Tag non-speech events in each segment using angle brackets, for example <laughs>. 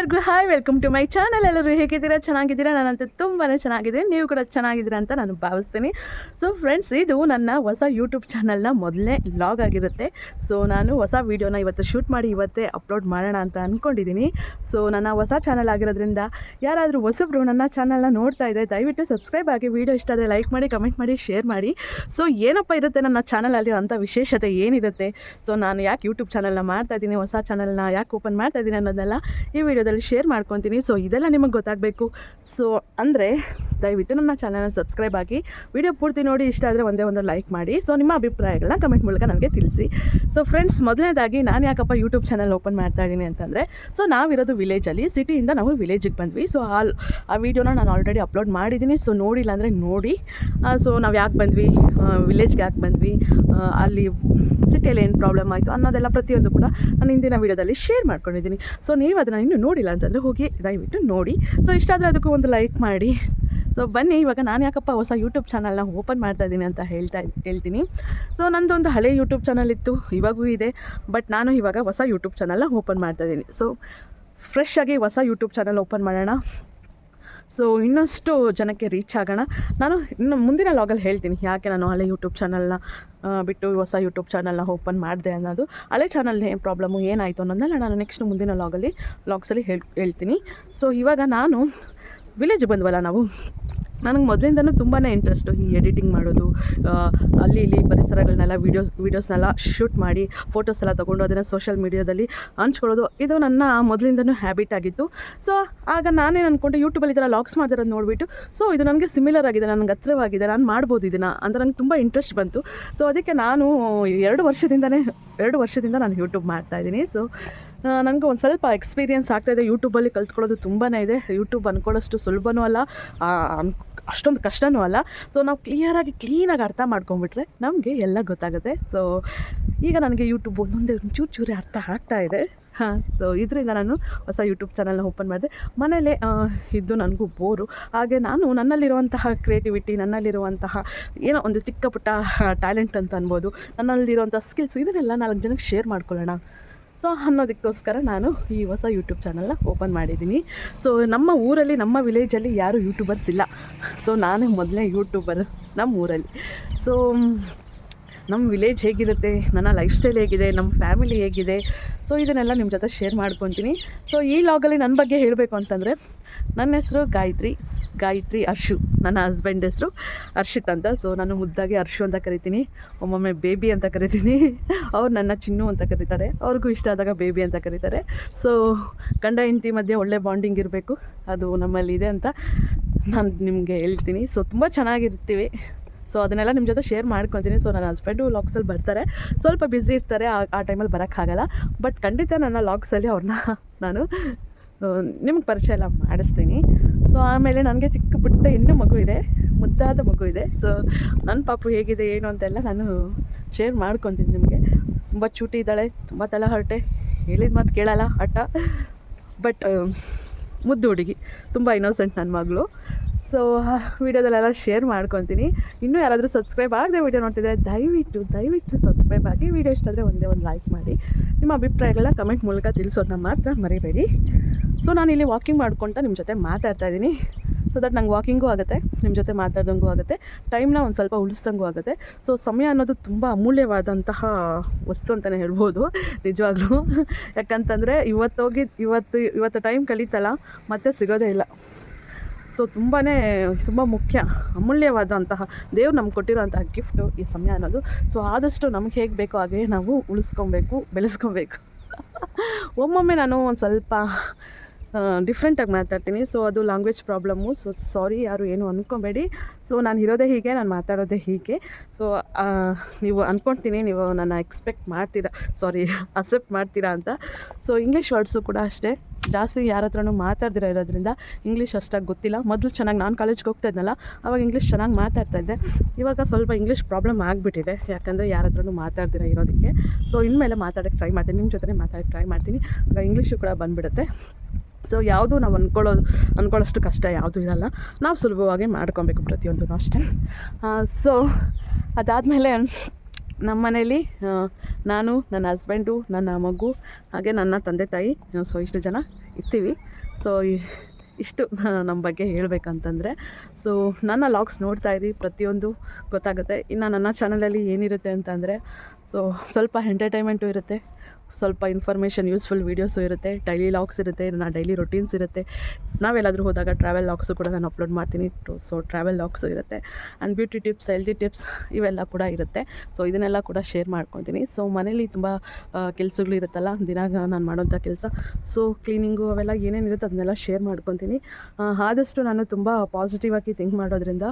ಎಲ್ಲರಿಗೂ hi welcome to my channel ಎಲ್ಲರೂ ಹೇಗಿದ್ದೀರಾ? ಚೆನ್ನಾಗಿದ್ದೀರಾ? ನಾನಂತೂ ತುಂಬಾ ಚೆನ್ನಾಗಿದ್ದೀನಿ. ನೀವು ಕೂಡ ಚೆನ್ನಾಗಿದ್ದೀರಾ ಅಂತ ನಾನು ಭಾವಿಸ್ತೀನಿ. ಸೊ ಫ್ರೆಂಡ್ಸ್ ಇದು ನನ್ನ ಹೊಸ ಯೂಟ್ಯೂಬ್ ಚಾನಲ್ನ ಮೊದಲನೇ ಲಾಗ್ ಆಗಿರುತ್ತೆ. ಸೊ ನಾನು ಹೊಸ ವೀಡಿಯೋನ ಇವತ್ತು ಶೂಟ್ ಮಾಡಿ, ಇವತ್ತೇ ಅಪ್ಲೋಡ್ ಮಾಡೋಣ ಅಂತ ಅಂದ್ಕೊಂಡಿದ್ದೀನಿ ಸೊ ನನ್ನ ಹೊಸ ಚಾನಲ್ ಆಗಿರೋದ್ರಿಂದ ಯಾರಾದರೂ ಹೊಸಬ್ರು ನನ್ನ ಚಾನಲ್ನ ನೋಡ್ತಾ ಇದ್ದರೆ ದಯವಿಟ್ಟು ಸಬ್ಸ್ಕ್ರೈಬ್ ಆಗಿ ವೀಡಿಯೋ ಇಷ್ಟ ಆದರೆ ಲೈಕ್ ಮಾಡಿ ಕಮೆಂಟ್ ಮಾಡಿ ಶೇರ್ ಮಾಡಿ. ಸೊ ಏನಪ್ಪ ಇರುತ್ತೆ ನನ್ನ ಚಾನಲಲ್ಲಿ ಅಂಥ ವಿಶೇಷತೆ ಏನಿರುತ್ತೆ? ಸೊ ನಾನು ಯಾಕೆ ಯೂಟ್ಯೂಬ್ ಚಾನಲ್ನ ಮಾಡ್ತಾ ಇದ್ದೀನಿ, ಹೊಸ ಚಾನಲ್ನ ಯಾಕೆ ಓಪನ್ ಮಾಡ್ತಾ ಇದ್ದೀನಿ ಅನ್ನೋದೆಲ್ಲ ಈ ವಿಡಿಯೋದಲ್ಲಿ ಶೇರ್ ಮಾಡ್ಕೊತೀನಿ. ಸೊ ಇದೆಲ್ಲ ನಿಮಗೆ ಗೊತ್ತಾಗಬೇಕು. ಸೊ ಅಂದರೆ ದಯವಿಟ್ಟು ನನ್ನ ಚಾನಲ್ನ ಸಬ್ಸ್ಕ್ರೈಬ್ ಆಗಿ ವಿಡಿಯೋ ಪೂರ್ತಿ ನೋಡಿ. ಇಷ್ಟ ಆದರೆ ಒಂದೇ ಒಂದು ಲೈಕ್ ಮಾಡಿ. ಸೊ ನಿಮ್ಮ ಅಭಿಪ್ರಾಯಗಳನ್ನ ಕಮೆಂಟ್ ಮೂಲಕ ನನಗೆ ತಿಳಿಸಿ. ಸೊ ಫ್ರೆಂಡ್ಸ್ ಮೊದಲನೇದಾಗಿ ನಾನು ಯಾಕಪ್ಪ ಯೂಟ್ಯೂಬ್ ಚಾನಲ್ ಓಪನ್ ಮಾಡ್ತಾ ಇದ್ದೀನಿ ಅಂತಂದರೆ ಸೊ ನಾವಿರೋದು ವಿಲೇಜಲ್ಲಿ ಸಿಟಿಯಿಂದ ನಾವು ವಿಲೇಜಿಗೆ ಬಂದ್ವಿ. ಸೊ ಆ ಆ ವಿಡಿಯೋನ ನಾನು ಆಲ್ರೆಡಿ ಅಪ್ಲೋಡ್ ಮಾಡಿದ್ದೀನಿ. ಸೊ ನೋಡಿಲ್ಲ ಅಂದರೆ ನೋಡಿ. ಸೊ ನಾವು ಯಾಕೆ ಬಂದ್ವಿ? ವಿಲೇಜ್ಗೆ ಯಾಕೆ ಬಂದ್ವಿ? ಅಲ್ಲಿ ಸಿಟಿಯಲ್ಲಿ ಏನು ಪ್ರಾಬ್ಲಮ್ ಆಯಿತು ಅನ್ನೋದೆಲ್ಲ ಪ್ರತಿಯೊಂದು ಕೂಡ ನಾನು ಹಿಂದಿನ ವಿಡಿಯೋದಲ್ಲಿ ಶೇರ್ ಮಾಡ್ಕೊಂಡಿದ್ದೀನಿ. ಸೊ ನೀವು ಅದನ್ನು ಇನ್ನೂ ನೋಡಿಲ್ಲ ಅಂತಂದರೆ ಹೋಗಿ ದಯವಿಟ್ಟು ನೋಡಿ. ಸೊ ಇಷ್ಟ ಆದರೆ ಅದಕ್ಕೂ ಒಂದು ಲೈಕ್ ಮಾಡಿ. ಸೊ ಬನ್ನಿ, ಇವಾಗ ನಾನು ಯಾಕಪ್ಪ ಹೊಸ ಯೂಟ್ಯೂಬ್ ಚಾನಲ್ನ ಓಪನ್ ಮಾಡ್ತಾ ಇದ್ದೀನಿ ಅಂತ ಹೇಳ್ತಾ ಹೇಳ್ತೀನಿ. ಸೊ ನಂದೊಂದು ಹಳೆ ಯೂಟ್ಯೂಬ್ ಚಾನಲ್ ಇತ್ತು, ಇವಾಗೂ ಇದೆ. ಬಟ್ ನಾನು ಇವಾಗ ಹೊಸ ಯೂಟ್ಯೂಬ್ ಚಾನಲ್ನ ಓಪನ್ ಮಾಡ್ತಾ ಇದ್ದೀನಿ. ಸೊ ಫ್ರೆಶ್ ಆಗಿ ಹೊಸ ಯೂಟ್ಯೂಬ್ ಚಾನಲ್ ಓಪನ್ ಮಾಡೋಣ. ಸೊ ಇನ್ನಷ್ಟು ಜನಕ್ಕೆ ರೀಚ್ ಆಗೋಣ. ನಾನು ಇನ್ನು ಮುಂದಿನ ಲಾಗಲ್ಲಿ ಹೇಳ್ತೀನಿ ಯಾಕೆ ನಾನು ಹಳೆ ಯೂಟ್ಯೂಬ್ ಚಾನಲ್ನ ಬಿಟ್ಟು ಹೊಸ ಯೂಟ್ಯೂಬ್ ಚಾನಲ್ನ ಓಪನ್ ಮಾಡಿದೆ ಅನ್ನೋದು. ಹಳೆ ಚಾನಲ್ ಏನು ಪ್ರಾಬ್ಲಮ್ಮು ಏನಾಯಿತು ಅನ್ನೋದನ್ನ ನಾನು ನೆಕ್ಸ್ಟ್ ಮುಂದಿನ ಲಾಗಲ್ಲಿ ಲಾಗ್ಸಲ್ಲಿ ಹೇಳ್, ಹೇಳ್ತೀನಿ. ಸೊ ಇವಾಗ ನಾನು ವಿಲೇಜ್ ಬಂದ್ವಲ್ಲ ನಾವು ನನಗೆ ಮೊದಲಿಂದನೂ ತುಂಬಾ ಇಂಟ್ರೆಸ್ಟು ಈ ಎಡಿಟಿಂಗ್ ಮಾಡೋದು ಅಲ್ಲಿ ಇಲ್ಲಿ ಪರಿಸರಗಳನ್ನೆಲ್ಲ ವೀಡಿಯೋಸ್ ವೀಡಿಯೋಸ್ನೆಲ್ಲ ಶೂಟ್ ಮಾಡಿ ಫೋಟೋಸ್ ಎಲ್ಲ ತೊಗೊಂಡು ಅದನ್ನು ಸೋಷಿಯಲ್ ಮೀಡಿಯಾದಲ್ಲಿ ಹಂಚ್ಕೊಳ್ಳೋದು, ಇದು ನನ್ನ ಮೊದಲಿಂದನೂ ಹ್ಯಾಬಿಟ್ ಆಗಿತ್ತು. ಸೊ ಆಗ ನಾನೇನು ಅಂದ್ಕೊಂಡೆ ಯೂಟ್ಯೂಬಲ್ಲಿ ಈ ಥರ ಲಾಗ್ಸ್ ಮಾಡಿರೋದು ನೋಡಿಬಿಟ್ಟು ಸೊ ಇದು ನನಗೆ ಸಿಮಿಲರ್ ಆಗಿದೆ, ನನಗೆ ಹತ್ರವಾಗಿದೆ, ನಾನು ಮಾಡ್ಬೋದು ಇದನ್ನು ಅಂತ ನಂಗೆ ತುಂಬ ಇಂಟ್ರೆಸ್ಟ್ ಬಂತು. ಸೊ ಅದಕ್ಕೆ ನಾನು ಎರಡು ವರ್ಷದಿಂದನೇ, ಎರಡು ವರ್ಷದಿಂದ ನಾನು ಯೂಟ್ಯೂಬ್ ಮಾಡ್ತಾ ಇದ್ದೀನಿ. ಸೊ ನನಗೆ ಒಂದು ಸ್ವಲ್ಪ ಎಕ್ಸ್ಪೀರಿಯನ್ಸ್ ಆಗ್ತಾಯಿದೆ ಯೂಟ್ಯೂಬಲ್ಲಿ ಕಲ್ತ್ಕೊಳ್ಳೋದು ತುಂಬಾ ಇದೆ. ಯೂಟ್ಯೂಬ್ ಅಂದ್ಕೊಳ್ಳೋಷ್ಟು ಸುಲಭನೂ ಅಲ್ಲ. ಅಷ್ಟೊಂದು ಕಷ್ಟನೂ ಅಲ್ಲ. ಸೊ ನಾವು ಕ್ಲಿಯರಾಗಿ ಕ್ಲೀನಾಗಿ ಅರ್ಥ ಮಾಡ್ಕೊಂಬಿಟ್ರೆ ನಮಗೆ ಎಲ್ಲ ಗೊತ್ತಾಗುತ್ತೆ. ಸೊ ಈಗ ನನಗೆ ಯೂಟ್ಯೂಬ್ ಒಂದೊಂದೇ ಒಂಚೂರು ಚೂರೇ ಅರ್ಥ ಆಗ್ತಾ ಇದೆ. ಹಾಂ ಸೊ ಇದರಿಂದ ನಾನು ಹೊಸ ಯೂಟ್ಯೂಬ್ ಚಾನಲ್ನ ಓಪನ್ ಮಾಡಿದೆ. ಮನೇಲೆ ಇದ್ದು ನನಗೂ ಬೋರು ಹಾಗೆ ನಾನು ನನ್ನಲ್ಲಿರುವಂತಹ ಕ್ರಿಯೇಟಿವಿಟಿ ನನ್ನಲ್ಲಿರುವಂತಹ ಏನೋ ಒಂದು ಚಿಕ್ಕ ಪುಟ್ಟ ಟ್ಯಾಲೆಂಟ್ ಅಂತ ಅನ್ಬೋದು ನನ್ನಲ್ಲಿರುವಂಥ ಸ್ಕಿಲ್ಸ್ ಇದನ್ನೆಲ್ಲ ನಾಲ್ಕು ಜನಕ್ಕೆ ಶೇರ್ ಮಾಡ್ಕೊಳ್ಳೋಣ. ಸೊ ಅನ್ನೋದಕ್ಕೋಸ್ಕರ ನಾನು ಈ ಹೊಸ ಯೂಟ್ಯೂಬ್ ಚಾನಲ್ನ ಓಪನ್ ಮಾಡಿದ್ದೀನಿ. ಸೊ ನಮ್ಮ ಊರಲ್ಲಿ, ನಮ್ಮ ವಿಲೇಜಲ್ಲಿ ಯಾರೂ ಯೂಟ್ಯೂಬರ್ಸ್ ಇಲ್ಲ. ಸೊ ನಾನೇ ಮೊದಲನೇ ಯೂಟ್ಯೂಬರ್ ನಮ್ಮ ಊರಲ್ಲಿ. ಸೊ ನಮ್ಮ ವಿಲೇಜ್ ಹೇಗಿರುತ್ತೆ, ನನ್ನ ಲೈಫ್ ಸ್ಟೈಲ್ ಹೇಗಿದೆ, ನಮ್ಮ ಫ್ಯಾಮಿಲಿ ಹೇಗಿದೆ. ಸೊ ಇದನ್ನೆಲ್ಲ ನಿಮ್ಮ ಜೊತೆ ಶೇರ್ ಮಾಡ್ಕೊತೀನಿ. ಸೊ ಈ ಲಾಗಲ್ಲಿ ನನ್ನ ಬಗ್ಗೆ ಹೇಳಬೇಕು ಅಂತಂದರೆ, ನನ್ನ ಹೆಸರು ಗಾಯತ್ರಿ ಗಾಯತ್ರಿ ಅರ್ಶು. ನನ್ನ ಹಸ್ಬೆಂಡ್ ಹೆಸರು ಅರ್ಷಿತ್ ಅಂತ. ಸೊ ನಾನು ಮುದ್ದಾಗಿ ಅರ್ಶು ಅಂತ ಕರಿತೀನಿ. ಒಮ್ಮೊಮ್ಮೆ ಬೇಬಿ ಅಂತ ಕರಿತೀನಿ. ಅವ್ರು ನನ್ನ ಚಿನ್ನು ಅಂತ ಕರೀತಾರೆ. ಅವ್ರಿಗೂ ಇಷ್ಟ ಆದಾಗ ಬೇಬಿ ಅಂತ ಕರೀತಾರೆ. ಸೊ ಗಂಡ ಹೆಂಡತಿ ಮಧ್ಯೆ ಒಳ್ಳೆ ಬಾಂಡಿಂಗ್ ಇರಬೇಕು. ಅದು ನಮ್ಮಲ್ಲಿ ಇದೆ ಅಂತ ನಾನು ನಿಮಗೆ ಹೇಳ್ತೀನಿ. ಸೊ ತುಂಬ ಚೆನ್ನಾಗಿರ್ತೀವಿ. ಸೊ ಅದನ್ನೆಲ್ಲ ನಿಮ್ಮ ಜೊತೆ ಶೇರ್ ಮಾಡ್ಕೊತೀನಿ ಸೊ ನನ್ನ ಹಸ್ಬೆಂಡು ಲಾಕ್ಸಲ್ಲಿ ಬರ್ತಾರೆ. ಸ್ವಲ್ಪ ಬ್ಯುಸಿ ಇರ್ತಾರೆ. ಆ ಆ ಟೈಮಲ್ಲಿ ಬರೋಕ್ಕಾಗಲ್ಲ ಬಟ್ ಖಂಡಿತ ನನ್ನ ಲಾಗ್ಸಲ್ಲಿ ಅವ್ರನ್ನ ನಾನು ನಿಮ್ಗೆ ಪರಿಚಯ ಎಲ್ಲ ಮಾಡಿಸ್ತೀನಿ. ಸೊ ಆಮೇಲೆ ನನಗೆ ಚಿಕ್ಕ ಪುಟ್ಟ ಇನ್ನೂ ಮಗು ಇದೆ. ಮುದ್ದಾದ ಮಗು ಇದೆ. ಸೊ ನನ್ನ ಪಾಪು ಹೇಗಿದೆ, ಏನು ಅಂತೆಲ್ಲ ನಾನು ಶೇರ್ ಮಾಡ್ಕೊತೀನಿ ನಿಮಗೆ. ತುಂಬ ಚೂಟಿ ಇದ್ದಾಳೆ. ತುಂಬ ತಲೆ ಹೊರಟೆ. ಹೇಳಿದ ಮಾತು ಕೇಳಲ್ಲ, ಹಠ. ಬಟ್ ಮುದ್ದು ಹುಡುಗಿ. ತುಂಬ ಇನ್ನೋಸೆಂಟ್ ನನ್ನ ಮಗಳು. ಸೊ ವೀಡಿಯೋದಲ್ಲೆಲ್ಲ ಶೇರ್ ಮಾಡ್ಕೊತೀನಿ. ಇನ್ನೂ ಯಾರಾದರೂ ಸಬ್ಸ್ಕ್ರೈಬ್ ಆಗದೆ ವೀಡಿಯೋ ನೋಡ್ತಿದ್ರೆ ದಯವಿಟ್ಟು ದಯವಿಟ್ಟು ಸಬ್ಸ್ಕ್ರೈಬ್ ಆಗಿ ವೀಡಿಯೋ ಇಷ್ಟ ಆದರೆ ಒಂದೇ ಒಂದು ಲೈಕ್ ಮಾಡಿ. ನಿಮ್ಮ ಅಭಿಪ್ರಾಯಗಳನ್ನ ಕಮೆಂಟ್ ಮೂಲಕ ತಿಳಿಸೋದನ್ನ ಮಾತ್ರ ಮರಿಬೇಡಿ. ಸೊ ನಾನು ಇಲ್ಲಿ ವಾಕಿಂಗ್ ಮಾಡ್ಕೊತ ನಿಮ್ಮ ಜೊತೆ ಮಾತಾಡ್ತಾ ಇದ್ದೀನಿ. ಸೊ ದಟ್ ನಂಗೆ ವಾಕಿಂಗೂ ಆಗುತ್ತೆ ನಿಮ್ಮ ಜೊತೆ ಮಾತಾಡ್ದಂಗೂ ಆಗುತ್ತೆ ಟೈಮ್ನ ಒಂದು ಸ್ವಲ್ಪ ಉಳಿಸ್ದಂಗೂ ಆಗುತ್ತೆ. ಸೊ ಸಮಯ ಅನ್ನೋದು ತುಂಬ ಅಮೂಲ್ಯವಾದಂತಹ ವಸ್ತು ಅಂತಲೇ ಹೇಳ್ಬೋದು, ನಿಜವಾಗ್ಲೂ. ಯಾಕಂತಂದರೆ ಇವತ್ತೋಗಿ, ಇವತ್ತು ಇವತ್ತು ಟೈಮ್ ಕಳೀತಲ್ಲ, ಮತ್ತೆ ಸಿಗೋದೇ ಇಲ್ಲ. ಸೊ ತುಂಬಾ ತುಂಬ ಮುಖ್ಯ, ಅಮೂಲ್ಯವಾದಂತಹ, ದೇವ್ರು ನಮ್ಗೆ ಕೊಟ್ಟಿರೋಂತಹ ಗಿಫ್ಟು ಈ ಸಮಯ ಅನ್ನೋದು. ಸೊ ಆದಷ್ಟು ನಮ್ಗೆ ಹೇಗೆ ಬೇಕೋ ಹಾಗೆ ನಾವು ಉಳಿಸ್ಕೊಬೇಕು, ಬೆಳೆಸ್ಕೊಬೇಕು. ಒಮ್ಮೊಮ್ಮೆ ನಾನು ಒಂದು ಸ್ವಲ್ಪ ಡಿಫ್ರೆಂಟಾಗಿ ಮಾತಾಡ್ತೀನಿ. ಸೊ ಅದು ಲ್ಯಾಂಗ್ವೇಜ್ ಪ್ರಾಬ್ಲಮ್ಮು ಸೊ ಸಾರಿ ಯಾರು ಏನು ಅಂದ್ಕೊಬೇಡಿ ಸೊ ನಾನು ಇರೋದೇ ಹೀಗೆ, ನಾನು ಮಾತಾಡೋದೇ ಹೀಗೆ. ಸೊ ನೀವು ಅಂದ್ಕೊಳ್ತೀನಿ ನೀವು ನನ್ನ ಎಕ್ಸ್ಪೆಕ್ಟ್ ಮಾಡ್ತೀರಾ ಸಾರಿ ಅಕ್ಸೆಪ್ಟ್ <laughs> ಮಾಡ್ತೀರಾ ಅಂತ. ಸೊ ಇಂಗ್ಲೀಷ್ ವರ್ಡ್ಸು ಕೂಡ ಅಷ್ಟೇ. ಜಾಸ್ತಿ ಯಾರ ಹತ್ರನೂ ಮಾತಾಡ್ದಿರ ಇರೋದ್ರಿಂದ ಇಂಗ್ಲೀಷ್ ಅಷ್ಟಾಗಿ ಗೊತ್ತಿಲ್ಲ. ಮೊದಲು ಚೆನ್ನಾಗಿ ನಾನು ಕಾಲೇಜ್ಗೆ ಹೋಗ್ತಾ ಇದ್ನಲ್ಲ ಅವಾಗ ಇಂಗ್ಲೀಷ್ ಚೆನ್ನಾಗಿ ಮಾತಾಡ್ತಾ ಇದ್ದೆ. ಇವಾಗ ಸ್ವಲ್ಪ ಇಂಗ್ಲೀಷ್ ಪ್ರಾಬ್ಲಮ್ ಆಗಿಬಿಟ್ಟಿದೆ, ಯಾಕಂದರೆ ಯಾರ ಹತ್ರನೂ ಮಾತಾಡ್ದಿರ ಇರೋದಕ್ಕೆ. ಸೊ ಇನ್ಮೇಲೆ ಮಾತಾಡೋಕ್ಕೆ ಟ್ರೈ ಮಾಡ್ತೀನಿ ನಿಮ್ಮ ಜೊತೆ ಮಾತಾಡೋಕ್ಕೆ ಟ್ರೈ ಮಾಡ್ತೀನಿ. ಆಗ ಇಂಗ್ಲೀಷು ಕೂಡ ಬಂದುಬಿಡುತ್ತೆ. ಸೊ ಯಾವುದು ನಾವು ಅಂದ್ಕೊಳ್ಳೋದು ಅಂದ್ಕೊಳ್ಳೋಷ್ಟು ಕಷ್ಟ ಯಾವುದೂ ಇರಲ್ಲ. ನಾವು ಸುಲಭವಾಗಿ ಮಾಡ್ಕೊಬೇಕು ಪ್ರತಿಯೊಂದೂ ಅಷ್ಟೇ. ಸೊ ಅದಾದಮೇಲೆ ನಮ್ಮ ಮನೇಲಿ ನಾನು, ನನ್ನ ಹಸ್ಬೆಂಡು ನನ್ನ ಮಗು, ಹಾಗೆ ನನ್ನ ತಂದೆ ತಾಯಿ ಸೊ ಇಷ್ಟು ಜನ ಇರ್ತೀವಿ. ಸೊ ಇಷ್ಟು <laughs> ನಮ್ಮ ಬಗ್ಗೆ ಹೇಳಬೇಕಂತಂದರೆ ಸೊ ನನ್ನ ಲಾಗ್ಸ್ ನೋಡ್ತಾ ಇರಿ, ಪ್ರತಿಯೊಂದು ಗೊತ್ತಾಗುತ್ತೆ. ಇನ್ನು ನನ್ನ ಚಾನಲಲ್ಲಿ ಏನಿರುತ್ತೆ ಅಂತಂದರೆ ಸೊ ಸ್ವಲ್ಪ ಎಂಟರ್ಟೈನ್ಮೆಂಟು ಇರುತ್ತೆ. ಸ್ವಲ್ಪ ಇನ್ಫಾರ್ಮೇಷನ್ ಯೂಸ್ಫುಲ್ ವೀಡಿಯೋಸು ಇರುತ್ತೆ ಡೈಲಿ ಲಾಗ್ಸ್ ಇರುತ್ತೆ ನನ್ನ ಡೈಲಿ ರೊಟೀನ್ಸ್ ಇರುತ್ತೆ. ನಾವೆಲ್ಲಾದರೂ ಹೋದಾಗ ಟ್ರಾವೆಲ್ ಲಾಗ್ಸು ಕೂಡ ನಾನು ಅಪ್ಲೋಡ್ ಮಾಡ್ತೀನಿ. ಸೊ ಟ್ರಾವೆಲ್ ಲಾಗ್ಸು ಇರುತ್ತೆ. And beauty tips healthy tips ಇವೆಲ್ಲ ಕೂಡ ಇರುತ್ತೆ. ಸೊ ಇದನ್ನೆಲ್ಲ ಕೂಡ ಶೇರ್ ಮಾಡ್ಕೊತೀನಿ. ಸೊ ಮನೇಲಿ ತುಂಬ ಕೆಲಸಗಳು ಇರುತ್ತಲ್ಲ ದಿನ ನಾನು ಮಾಡೋಂಥ ಕೆಲಸ. ಸೊ ಕ್ಲೀನಿಂಗು ಅವೆಲ್ಲ ಏನೇನು ಇರುತ್ತೆ ಅದನ್ನೆಲ್ಲ ಶೇರ್ ಮಾಡ್ಕೊತೀನಿ. ಆದಷ್ಟು ನಾನು ತುಂಬ ಪಾಸಿಟಿವ್ ಆಗಿ ಥಿಂಕ್ ಮಾಡೋದ್ರಿಂದ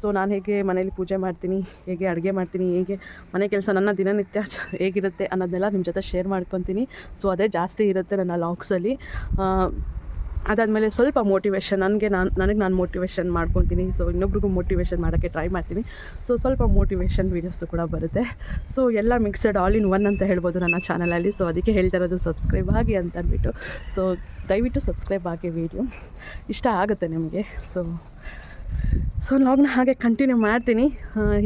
ಸೊ ನಾನು ಹೇಗೆ ಮನೇಲಿ ಪೂಜೆ ಮಾಡ್ತೀನಿ, ಹೇಗೆ ಅಡುಗೆ ಮಾಡ್ತೀನಿ, ಹೇಗೆ ಮನೆ ಕೆಲಸ ನನ್ನ ದಿನನಿತ್ಯ ಹೇಗಿರುತ್ತೆ ಅನ್ನೋದನ್ನೆಲ್ಲ ನಿಮ್ಮ ಜೊತೆ ಶೇರ್ ಮಾಡ್ಕೊತೀನಿ. ಸೊ ಅದೇ ಜಾಸ್ತಿ ಇರುತ್ತೆ ನನ್ನ ಲಾಕ್ಸಲ್ಲಿ ಅದಾದಮೇಲೆ ಸ್ವಲ್ಪ ಮೋಟಿವೇಶನ್ ನನಗೆ ನಾನು ನನಗೆ ನಾನು ಮೋಟಿವೇಶನ್ ಮಾಡ್ಕೊತೀನಿ. ಸೊ ಇನ್ನೊಬ್ರಿಗೂ ಮೋಟಿವೇಶನ್ ಮಾಡೋಕ್ಕೆ ಟ್ರೈ ಮಾಡ್ತೀನಿ. ಸೊ ಸ್ವಲ್ಪ ಮೋಟಿವೇಶನ್ ವೀಡಿಯೋಸು ಕೂಡ ಬರುತ್ತೆ. ಸೊ ಎಲ್ಲ ಮಿಕ್ಸಡ್ ಆಲ್ ಇನ್ ಒನ್ ಅಂತ ಹೇಳ್ಬೋದು ನನ್ನ ಚಾನಲಲ್ಲಿ ಸೊ ಅದಕ್ಕೆ ಹೇಳ್ತಾ ಇರೋದು ಸಬ್ಸ್ಕ್ರೈಬ್ ಆಗಿ ಅಂತ ಅಂದ್ಬಿಟ್ಟು. ಸೊ ದಯವಿಟ್ಟು ಸಬ್ಸ್ಕ್ರೈಬ್ ಆಗಿ ವೀಡಿಯೋ ಇಷ್ಟ ಆಗುತ್ತೆ ನಿಮಗೆ. ಸೊ ಸೊ ಲಾಗ್ನ ಹಾಗೆ ಕಂಟಿನ್ಯೂ ಮಾಡ್ತೀನಿ.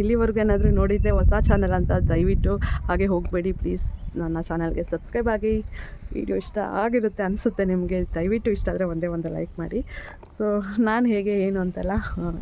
ಇಲ್ಲಿವರೆಗೂ ಏನಾದರೂ ನೋಡಿದರೆ ಹೊಸ ಚಾನಲ್ ಅಂತ ದಯವಿಟ್ಟು ಹಾಗೆ ಹೋಗಬೇಡಿ. ಪ್ಲೀಸ್ ನನ್ನ ಚಾನಲ್ಗೆ ಸಬ್ಸ್ಕ್ರೈಬ್ ಆಗಿ. ವಿಡಿಯೋ ಇಷ್ಟ ಆಗಿರುತ್ತೆ ಅನಿಸುತ್ತೆ ನಿಮಗೆ. ದಯವಿಟ್ಟು ಇಷ್ಟ ಆದರೆ ಒಂದೇ ಒಂದು ಲೈಕ್ ಮಾಡಿ. ಸೊ ನಾನು ಹೇಗೆ, ಏನು ಅಂತೆಲ್ಲ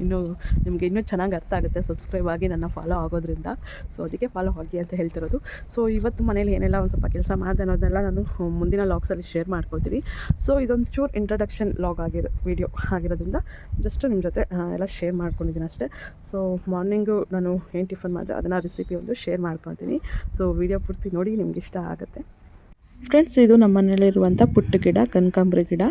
ಇನ್ನೂ ನಿಮಗೆ ಇನ್ನೂ ಚೆನ್ನಾಗಿ ಅರ್ಥ ಆಗುತ್ತೆ ಸಬ್ಸ್ಕ್ರೈಬ್ ಆಗಿ ನನ್ನ ಫಾಲೋ ಆಗೋದ್ರಿಂದ. ಸೊ ಅದಕ್ಕೆ ಫಾಲೋ ಆಗಿ ಅಂತ ಹೇಳ್ತಿರೋದು. ಸೊ ಇವತ್ತು ಮನೇಲಿ ಏನೆಲ್ಲ ಒಂದು ಸ್ವಲ್ಪ ಕೆಲಸ ಮಾಡಿದೆ ಅನ್ನೋದನ್ನೆಲ್ಲ ನಾನು ಮುಂದಿನ ಲಾಗ್ಸಲ್ಲಿ ಶೇರ್ ಮಾಡ್ಕೊಳ್ತೀನಿ. ಸೊ ಇದೊಂದು ಚೂರು ಇಂಟ್ರಡಕ್ಷನ್ ಲಾಗ್ ಆಗಿರೋ ವಿಡಿಯೋ ಆಗಿರೋದ್ರಿಂದ ಜಸ್ಟ್ ನಿಮ್ಮ ಜೊತೆ ಎಲ್ಲ ಶೇರ್ ಮಾಡ್ಕೊಂಡಿದ್ದೀನಿ ಅಷ್ಟೇ. ಸೊ ಮಾರ್ನಿಂಗು ನಾನು ಏನು ಟಿಫನ್ ಮಾಡಿದೆ, ಅದನ್ನು ರೆಸಿಪಿ ಒಂದು ಶೇರ್ ಮಾಡ್ಕೊತೀನಿ. ಸೊ ವಿಡಿಯೋ ಪೂರ್ತಿ ನೋಡಿ, ನಿಮ್ಗೆ ಇಷ್ಟ ಆಗುತ್ತೆ. ಫ್ರೆಂಡ್ಸ್ ಇದು ನಮ್ಮ ಮನೇಲಿರುವಂಥ ಪುಟ್ಟ ಗಿಡ ಕನಕಾಂಬ್ರಿ ಗಿಡ.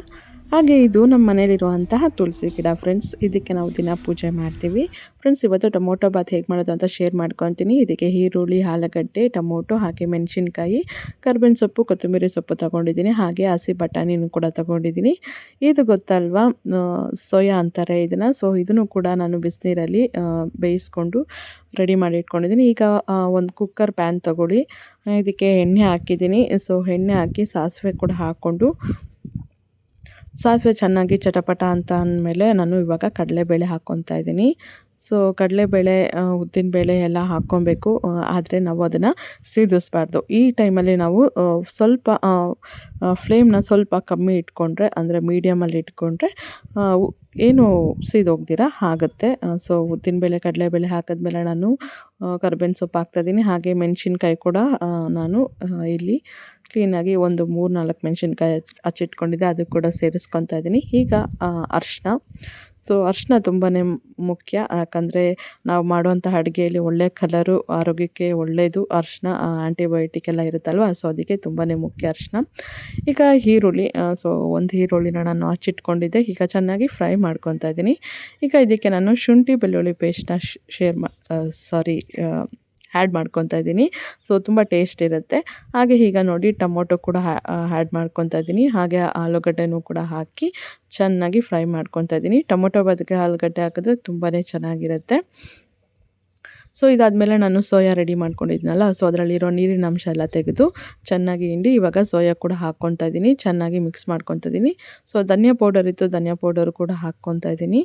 ಹಾಗೆ ಇದು ನಮ್ಮ ಮನೇಲಿರುವಂತಹ ತುಳಸಿ ಗಿಡ ಫ್ರೆಂಡ್ಸ್ ಇದಕ್ಕೆ ನಾವು ದಿನ ಪೂಜೆ ಮಾಡ್ತೀವಿ. ಫ್ರೆಂಡ್ಸ್ ಇವತ್ತು ಟೊಮೊಟೊ ಬಾತ್ ಹೇಗೆ ಮಾಡೋದು ಅಂತ ಶೇರ್ ಮಾಡ್ಕೊತೀನಿ. ಇದಕ್ಕೆ ಈರುಳ್ಳಿ, ಆಲೂಗಡ್ಡೆ, ಟೊಮೊಟೊ, ಹಾಗೆ ಮೆಣಸಿನ್ಕಾಯಿ, ಕರ್ಬೇವಿನ ಸೊಪ್ಪು, ಕೊತ್ತಂಬರಿ ಸೊಪ್ಪು ತೊಗೊಂಡಿದ್ದೀನಿ. ಹಾಗೆ ಹಸಿ ಬಟಾಣಿನೂ ಕೂಡ ತೊಗೊಂಡಿದ್ದೀನಿ. ಇದು ಗೊತ್ತಲ್ವಾ? ಸೋಯಾ ಅಂತಾರೆ ಇದನ್ನು. ಸೊ ಇದನ್ನು ಕೂಡ ನಾನು ಬಿಸಿನೀರಲ್ಲಿ ಬೇಯಿಸ್ಕೊಂಡು ರೆಡಿ ಮಾಡಿ ಇಟ್ಕೊಂಡಿದ್ದೀನಿ. ಈಗ ಒಂದು ಕುಕ್ಕರ್ ಪ್ಯಾನ್ ತೊಗೊಳ್ಳಿ. ಇದಕ್ಕೆ ಎಣ್ಣೆ ಹಾಕಿದ್ದೀನಿ. ಸೊ ಎಣ್ಣೆ ಹಾಕಿ ಸಾಸಿವೆ ಕೂಡ ಹಾಕ್ಕೊಂಡು ಸಾಸಿವೆ ಚೆನ್ನಾಗಿ ಚಟಪಟ ಅಂತ ಅಂದಮೇಲೆ ನಾನು ಇವಾಗ ಕಡಲೆಬೇಳೆ ಹಾಕ್ಕೊತಾ ಇದ್ದೀನಿ. ಸೊ ಕಡಲೆಬೇಳೆ ಉದ್ದಿನಬೇಳೆ ಎಲ್ಲ ಹಾಕ್ಕೊಬೇಕು. ಆದರೆ ನಾವು ಅದನ್ನು ಸೀದಿಸ್ಬಾರ್ದು. ಈ ಟೈಮಲ್ಲಿ ನಾವು ಸ್ವಲ್ಪ ಫ್ಲೇಮ್ನ ಸ್ವಲ್ಪ ಕಮ್ಮಿ ಇಟ್ಕೊಂಡ್ರೆ, ಅಂದರೆ ಮೀಡಿಯಮಲ್ಲಿ ಇಟ್ಕೊಂಡ್ರೆ ಏನು ಸೀದೋಗ್ದಿರ, ಆಗುತ್ತೆ. ಸೊ ಉದ್ದಿನಬೇಳೆ, ಕಡಲೆಬೇಳೆ ಹಾಕಿದ್ಮೇಲೆ ನಾನು ಕರ್ಬೇವಿನ ಸೊಪ್ಪು ಹಾಕ್ತಾಯಿದ್ದೀನಿ. ಹಾಗೆ ಮೆಣಸಿನ್ಕಾಯಿ ಕೂಡ ನಾನು ಇಲ್ಲಿ ಕ್ಲೀನಾಗಿ ಒಂದು ಮೂರು ನಾಲ್ಕು ಮೆಣಸಿನ್ಕಾಯಿ ಹಚ್ಚಿಟ್ಕೊಂಡಿದ್ದೆ ಅದು ಕೂಡ ಸೇರಿಸ್ಕೊತಾ ಇದ್ದೀನಿ. ಈಗ ಅರಿಶಿನ. ಸೊ ಅರಿಶಿನ ತುಂಬಾ ಮುಖ್ಯ, ಯಾಕಂದರೆ ನಾವು ಮಾಡುವಂಥ ಅಡುಗೆಯಲ್ಲಿ ಒಳ್ಳೆಯ ಕಲರು ಆರೋಗ್ಯಕ್ಕೆ ಒಳ್ಳೆಯದು ಅರಿಶಿನ ಆ್ಯಂಟಿಬಯೋಟಿಕ್ ಎಲ್ಲ ಇರುತ್ತಲ್ವ? ಸೊ ಅದಕ್ಕೆ ತುಂಬಾ ಮುಖ್ಯ ಅರಿಶಿನ. ಈಗ ಈರುಳ್ಳಿ ಸೊ ಒಂದು ಈರುಳ್ಳಿನ ನಾನು ಹಚ್ಚಿಟ್ಕೊಂಡಿದ್ದೆ ಈಗ ಚೆನ್ನಾಗಿ ಫ್ರೈ ಮಾಡ್ಕೊತಾ ಇದ್ದೀನಿ. ಈಗ ಇದಕ್ಕೆ ನಾನು ಶುಂಠಿ, ಬೆಳ್ಳುಳ್ಳಿ ಪೇಸ್ಟ್ನ ಶೇರ್ ಮಾ ಸಾರಿ ಆ್ಯಡ್ ಮಾಡ್ಕೊತಾ ಇದ್ದೀನಿ. ಸೊ ತುಂಬ ಟೇಸ್ಟ್ ಇರುತ್ತೆ. ಹಾಗೆ ಈಗ ನೋಡಿ ಟೊಮೊಟೊ ಕೂಡ ಆ್ಯಡ್ ಮಾಡ್ಕೊತಾ ಇದ್ದೀನಿ. ಹಾಗೆ ಆಲೂಗಡ್ಡೆನೂ ಕೂಡ ಹಾಕಿ ಚೆನ್ನಾಗಿ ಫ್ರೈ ಮಾಡ್ಕೊತಾ ಇದ್ದೀನಿ. ಟೊಮೊಟೊ ಬದಕ್ಕೆ ಆಲೂಗಡ್ಡೆ ಹಾಕಿದ್ರೆ ತುಂಬಾ ಚೆನ್ನಾಗಿರುತ್ತೆ. ಸೊ ಇದಾದಮೇಲೆ ನಾನು ಸೋಯಾ ರೆಡಿ ಮಾಡ್ಕೊಂಡಿದ್ನಲ್ಲ ಸೊ ಅದರಲ್ಲಿರೋ ನೀರಿನ ಅಂಶ ಎಲ್ಲ ತೆಗೆದು ಚೆನ್ನಾಗಿ ಹಿಂಡಿ ಇವಾಗ ಸೋಯಾ ಕೂಡ ಹಾಕ್ಕೊತಾ ಇದ್ದೀನಿ. ಚೆನ್ನಾಗಿ ಮಿಕ್ಸ್ ಮಾಡ್ಕೊತಾ ಇದ್ದೀನಿ. ಸೊ ಧನಿಯಾ ಪೌಡರ್ ಇತ್ತು, ಧನಿಯಾ ಪೌಡರ್ ಕೂಡ ಹಾಕ್ಕೊತಾ ಇದ್ದೀನಿ.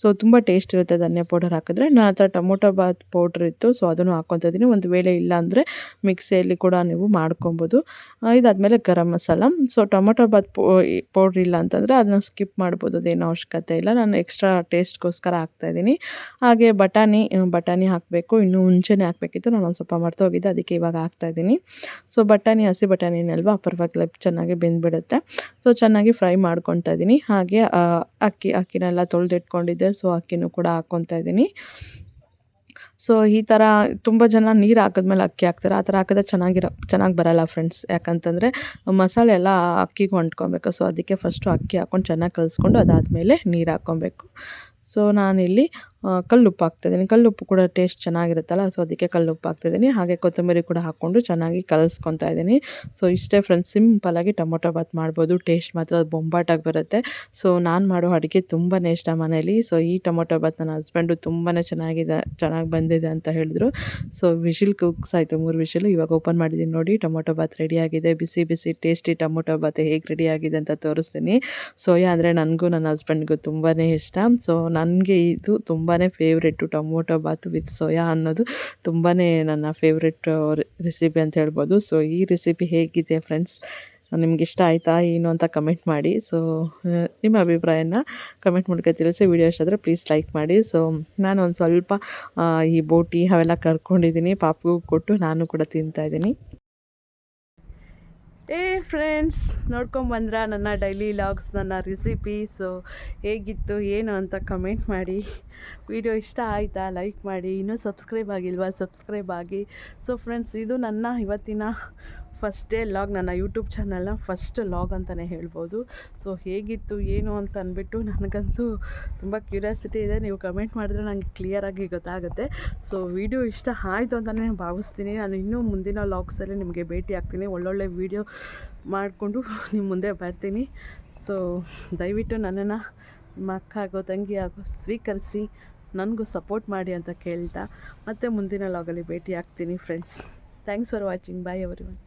ಸೊ ತುಂಬ ಟೇಸ್ಟ್ ಇರುತ್ತೆ ಧನಿಯಾ ಪೌಡರ್ ಹಾಕಿದ್ರೆ. ನನ್ನ ಹತ್ರ ಟೊಮೊಟೊ ಬಾತ್ ಪೌಡ್ರ್ ಇತ್ತು ಸೊ ಅದನ್ನು ಹಾಕ್ಕೊತಾ ಇದ್ದೀನಿ. ಒಂದು ವೇಳೆ ಇಲ್ಲ ಅಂದರೆ ಮಿಕ್ಸಿಯಲ್ಲಿ ಕೂಡ ನೀವು ಮಾಡ್ಕೊಬೋದು. ಇದಾದಮೇಲೆ garam masala. So tomato bath powder ಇಲ್ಲ ಅಂತಂದರೆ ಅದನ್ನ ಸ್ಕಿಪ್ ಮಾಡ್ಬೋದು. ಅದೇನು ಅವಶ್ಯಕತೆ ಇಲ್ಲ. ನಾನು ಎಕ್ಸ್ಟ್ರಾ ಟೇಸ್ಟ್ಗೋಸ್ಕರ ಹಾಕ್ತಾಯಿದ್ದೀನಿ ಹಾಗೆ ಬಟಾಣಿ ಬಟಾಣಿ ಹಾಕಬೇಕು. ಇನ್ನೂ ಮುಂಚೆನೇ ಹಾಕಬೇಕಿತ್ತು. ನಾನು ಒಂದು ಸ್ವಲ್ಪ ಮಾಡ್ತಾ ಹೋಗಿದ್ದೆ. ಅದಕ್ಕೆ ಇವಾಗ ಹಾಕ್ತಾಯಿದ್ದೀನಿ ಸೊ ಬಟಾಣಿ, ಹಸಿ ಬಟಾಣಿನಲ್ವಾ ಪರವಾಗಿಲ್ಲ ಚೆನ್ನಾಗಿ ಬೆಂದ್ಬಿಡುತ್ತೆ. ಸೊ ಚೆನ್ನಾಗಿ ಫ್ರೈ ಮಾಡ್ಕೊತಾ ಇದ್ದೀನಿ. ಹಾಗೆ ಅಕ್ಕಿ, ಅಕ್ಕಿನೆಲ್ಲ ತೊಳೆದಿಟ್ಕೊಂಡಿದ್ದೆ. ಸೊ ಅಕ್ಕಿನೂ ಕೂಡ ಹಾಕ್ಕೊತಾ ಇದ್ದೀನಿ. ಸೊ ಈ ಥರ ತುಂಬ ಜನ ನೀರು ಹಾಕಿದ್ಮೇಲೆ ಅಕ್ಕಿ ಹಾಕ್ತಾರೆ. ಆ ಥರ ಹಾಕಿದ್ರೆ ಚೆನ್ನಾಗಿರೋ, ಚೆನ್ನಾಗಿ ಬರಲ್ಲ ಫ್ರೆಂಡ್ಸ್ ಯಾಕಂತಂದರೆ ಮಸಾಲೆ ಎಲ್ಲ ಅಕ್ಕಿಗೆ ಹೊಂಟ್ಕೊಬೇಕು ಸೊ ಅದಕ್ಕೆ ಫಸ್ಟು ಅಕ್ಕಿ ಹಾಕ್ಕೊಂಡು ಚೆನ್ನಾಗಿ ಕಲಿಸ್ಕೊಂಡು ಅದಾದಮೇಲೆ ನೀರು ಹಾಕ್ಕೊಬೇಕು ಸೊ ನಾನಿಲ್ಲಿ ಕಲ್ಲುಪ್ಪು ಹಾಕ್ತಾಯಿದ್ದೀನಿ. ಕಲ್ಲುಪ್ಪು ಕೂಡ ಟೇಸ್ಟ್ ಚೆನ್ನಾಗಿರುತ್ತಲ್ಲ ಸೊ ಅದಕ್ಕೆ ಕಲ್ಲುಪ್ಪು ಹಾಕ್ತಿದ್ದೀನಿ ಹಾಗೆ ಕೊತ್ತಂಬರಿ ಕೂಡ ಹಾಕ್ಕೊಂಡು ಚೆನ್ನಾಗಿ ಕಲಿಸ್ಕೊತಾ ಇದ್ದೀನಿ. ಸೊ ಇಷ್ಟೇ ಫ್ರೆಂಡ್ಸ್ ಸಿಂಪಲಾಗಿ ಟೊಮೊಟೊ ಬಾತ್ ಮಾಡ್ಬೋದು. ಟೇಸ್ಟ್ ಮಾತ್ರ ಬೊಂಬಾಟಾಗಿ ಬರುತ್ತೆ. ಸೊ ನಾನು ಮಾಡೋ ಅಡುಗೆ ತುಂಬಾ ಇಷ್ಟ ಮನೇಲಿ ಸೊ ಈ ಟೊಮೊಟೊ ಬಾತ್ ನನ್ನ ಹಸ್ಬೆಂಡು ತುಂಬಾ ಚೆನ್ನಾಗಿದೆ, ಚೆನ್ನಾಗಿ ಬಂದಿದೆ ಅಂತ ಹೇಳಿದ್ರು. ಸೊ ವಿಶಿಲ್ ಕುಕ್ಸ್ ಆಯಿತು, ಮೂರು ವಿಶಿಲು ಇವಾಗ ಓಪನ್ ಮಾಡಿದ್ದೀನಿ ನೋಡಿ. ಟೊಮೊಟೊ ಬಾತ್ ರೆಡಿಯಾಗಿದೆ ಬಿಸಿ ಬಿಸಿ ಟೇಸ್ಟಿ ಟೊಮೊಟೊ ಬಾತ್ ಹೇಗೆ ರೆಡಿಯಾಗಿದೆ ಅಂತ ತೋರಿಸ್ತೀನಿ. ಸೋಯಾ ಅಂದರೆ ನನಗೂ ನನ್ನ ಹಸ್ಬೆಂಡ್ಗೂ ತುಂಬಾ ಇಷ್ಟ. ಸೊ ನನಗೆ ಇದು ತುಂಬಾ favourite tomato bath with soya ಅನ್ನೋದು ತುಂಬಾ ನನ್ನ ಫೇವ್ರೆಟ್ ರೆಸಿಪಿ ಅಂತ ಹೇಳ್ಬೋದು. ಸೊ ಈ ರೆಸಿಪಿ ಹೇಗಿದೆ ಫ್ರೆಂಡ್ಸ್ ನಿಮ್ಗೆ ಇಷ್ಟ ಆಯಿತಾ, ಏನು ಅಂತ ಕಮೆಂಟ್ ಮಾಡಿ. ಸೊ ನಿಮ್ಮ ಅಭಿಪ್ರಾಯನ ಕಮೆಂಟ್ ಮೂಲಕ ತಿಳಿಸಿ. ವಿಡಿಯೋ ಇಷ್ಟ ಆದರೆ ಪ್ಲೀಸ್ ಲೈಕ್ ಮಾಡಿ. ಸೊ ನಾನು ಒಂದು ಸ್ವಲ್ಪ ಈ ಬೋಟಿ ಅವೆಲ್ಲ ಕರ್ಕೊಂಡಿದ್ದೀನಿ. ಪಾಪುಗೂ ಕೊಟ್ಟು ನಾನು ಕೂಡ ತಿಂತಾಯಿದ್ದೀನಿ ಏ ಫ್ರೆಂಡ್ಸ್ ನೋಡ್ಕೊಂಬಂದ್ರ ನನ್ನ ಡೈಲಿ ಲಾಗ್ಸ್ ನನ್ನ ರೆಸಿಪಿ ಸೊ ಹೇಗಿತ್ತು, ಏನು ಅಂತ ಕಮೆಂಟ್ ಮಾಡಿ. ವಿಡಿಯೋ ಇಷ್ಟ ಆಯಿತಾ ಲೈಕ್ ಮಾಡಿ. ಇನ್ನೂ ಸಬ್ಸ್ಕ್ರೈಬ್ ಆಗಿಲ್ವಾ ಸಬ್ಸ್ಕ್ರೈಬ್ ಆಗಿ. ಸೊ ಫ್ರೆಂಡ್ಸ್ ಇದು ನನ್ನ ಇವತ್ತಿನ ಫಸ್ಟ್ ಡೇ ಲಾಗ್ ನನ್ನ ಯೂಟ್ಯೂಬ್ ಚಾನಲ್ನ ಫಸ್ಟ್ ಲಾಗ್ ಅಂತಲೇ ಹೇಳ್ಬೋದು. ಸೊ ಹೇಗಿತ್ತು, ಏನು ಅಂತ ಅಂದ್ಬಿಟ್ಟು ನನಗಂತೂ ತುಂಬ ಕ್ಯೂರಿಯಾಸಿಟಿ ಇದೆ. ನೀವು ಕಮೆಂಟ್ ಮಾಡಿದ್ರೆ ನನಗೆ ಕ್ಲಿಯರಾಗಿ ಗೊತ್ತಾಗುತ್ತೆ. ಸೊ ವಿಡಿಯೋ ಇಷ್ಟ ಆಯಿತು ಅಂತಲೇ ಭಾವಿಸ್ತೀನಿ. ನಾನು ಇನ್ನೂ ಮುಂದಿನ ಲಾಗ್ಸಲ್ಲಿ ನಿಮಗೆ ಭೇಟಿ ಆಗ್ತೀನಿ. ಒಳ್ಳೊಳ್ಳೆ ವಿಡಿಯೋ ಮಾಡಿಕೊಂಡು ನಿಮ್ಮ ಮುಂದೆ ಬರ್ತೀನಿ. ಸೊ ದಯವಿಟ್ಟು ನನ್ನನ್ನು ನಿಮ್ಮ ಅಕ್ಕ ಆಗೋ, ತಂಗಿ ಆಗೋ, ಸ್ವೀಕರಿಸಿ, ನನಗೂ ಸಪೋರ್ಟ್ ಮಾಡಿ ಅಂತ ಕೇಳ್ತಾ ಮತ್ತೆ ಮುಂದಿನ ಲಾಗಲ್ಲಿ ಭೇಟಿ ಆಗ್ತೀನಿ friends thanks for watching bye everyone